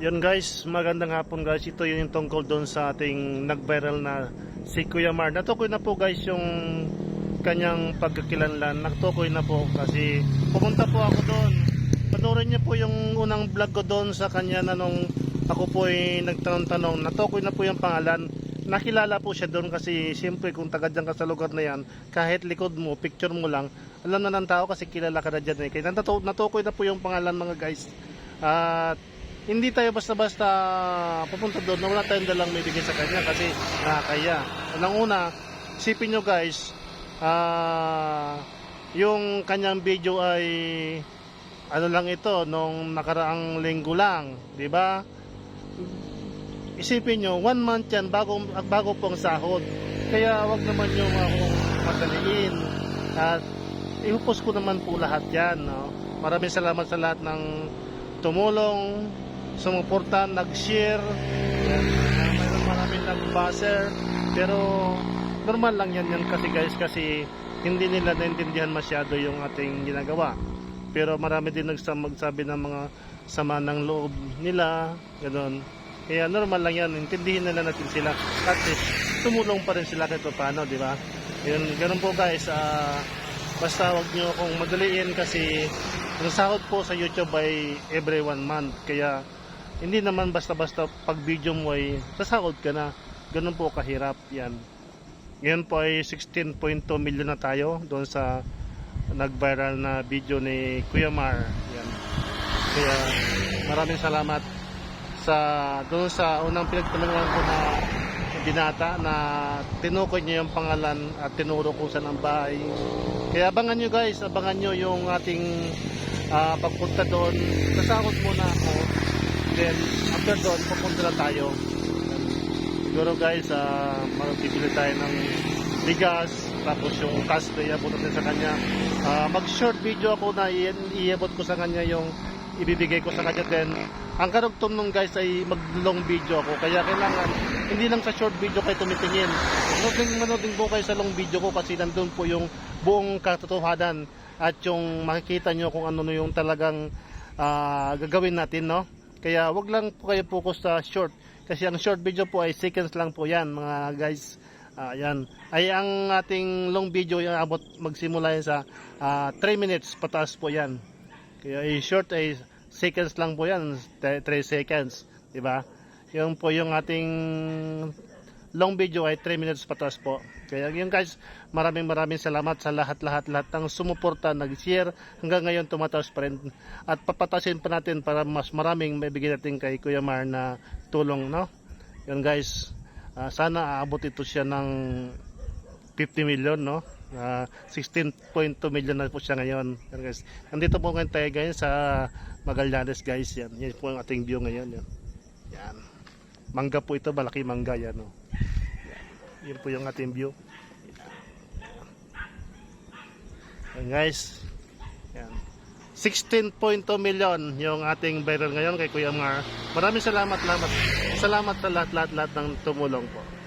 Yun guys, magandang hapon guys. Ito yun yung tungkol doon sa ating nag-viral na si Kuya Mar. Natukoy na po guys yung kanyang pagkakilanlan. Natukoy na po kasi pumunta po ako doon. Panoorin niyo po yung unang vlog ko doon sa kanya na nung ako po ay nagtanong-tanong. Natukoy na po yung pangalan. Nakilala po siya doon kasi siyempre kung taga dyan ka sa lugar na yan, kahit likod mo, picture mo lang, alam na ng tao kasi kilala ka na dyan. Eh. Kaya natu- natukoy na po yung pangalan mga guys. At hindi tayo basta-basta pupunta doon na wala tayong dalang may bigay sa kanya kasi nakakaya. Unang una, isipin nyo guys, ah, yung kanyang video ay ano lang ito, nung nakaraang linggo lang, di ba? Isipin nyo, one month yan bago, bago pong sahod. Kaya wag naman nyo akong madaliin. At iupost ko naman po lahat yan. No? Maraming salamat sa lahat ng tumulong, sumuporta, nag-share, uh, mayroon maraming nag-buzzer, pero normal lang yan yan kasi guys kasi hindi nila naintindihan masyado yung ating ginagawa. Pero marami din magsabi ng mga sama ng loob nila, gano'n. Kaya normal lang yan, intindihin na natin sila. At least, tumulong pa rin sila kahit paano, di ba? Yun, ganun po guys, ah, basta wag nyo akong madaliin kasi ang sahod po sa YouTube ay every one month. Kaya hindi naman basta-basta pag video mo ay sasahod ka na. Ganun po kahirap yan. Ngayon po ay 16.2 million na tayo doon sa nag-viral na video ni Kuya Mar. Yan. Kaya maraming salamat sa doon sa unang pinagtulungan ko na binata na tinukoy niya yung pangalan at tinuro kung saan ang bahay. Kaya abangan nyo guys, abangan nyo yung ating ah, pagpunta doon. Sasahod muna ako. Then after doon, pupunta na tayo. Siguro guys, uh, magbibili tayo ng bigas, tapos yung cash na iabot natin sa kanya. Ah, mag-short video ako na iabot ko sa kanya yung ibibigay ko sa kanya then ang karugtong nung guys ay mag-long video ako kaya kailangan hindi lang sa short video kayo tumitingin manood din, manood din po kayo sa long video ko kasi nandun po yung buong katotohanan at yung makikita nyo kung ano yung talagang ah, gagawin natin no kaya wag lang po kayo focus sa short kasi ang short video po ay seconds lang po yan mga guys Ah, yan. Ay ang ating long video yung abot magsimula yan sa 3 minutes pataas po yan. Kaya ay short ay seconds lang po yan, 3 seconds, 'di ba? Yung po yung ating long video ay 3 minutes pataas po. Kaya yun guys, maraming maraming salamat sa lahat-lahat lahat ng sumuporta, nag-share hanggang ngayon tumataas pa rin at papatasin pa natin para mas maraming maibigay natin kay Kuya Mar na tulong, no? Yun guys, ah, sana aabot ito siya ng 50 million, no? Ah, 16.2 million na po siya ngayon. Yan guys. Nandito po ngayon tayo ngayon sa Magallanes guys. Yan. Yan po ang ating view ngayon. Yan. yan. Mangga po ito. Malaki mangga yan. No? Yan po yung ating view. Yan guys. Yan. 16.2 million yung ating viral ngayon kay Kuya Mar. Maraming salamat, salamat. Salamat sa lahat-lahat lahat ng tumulong po.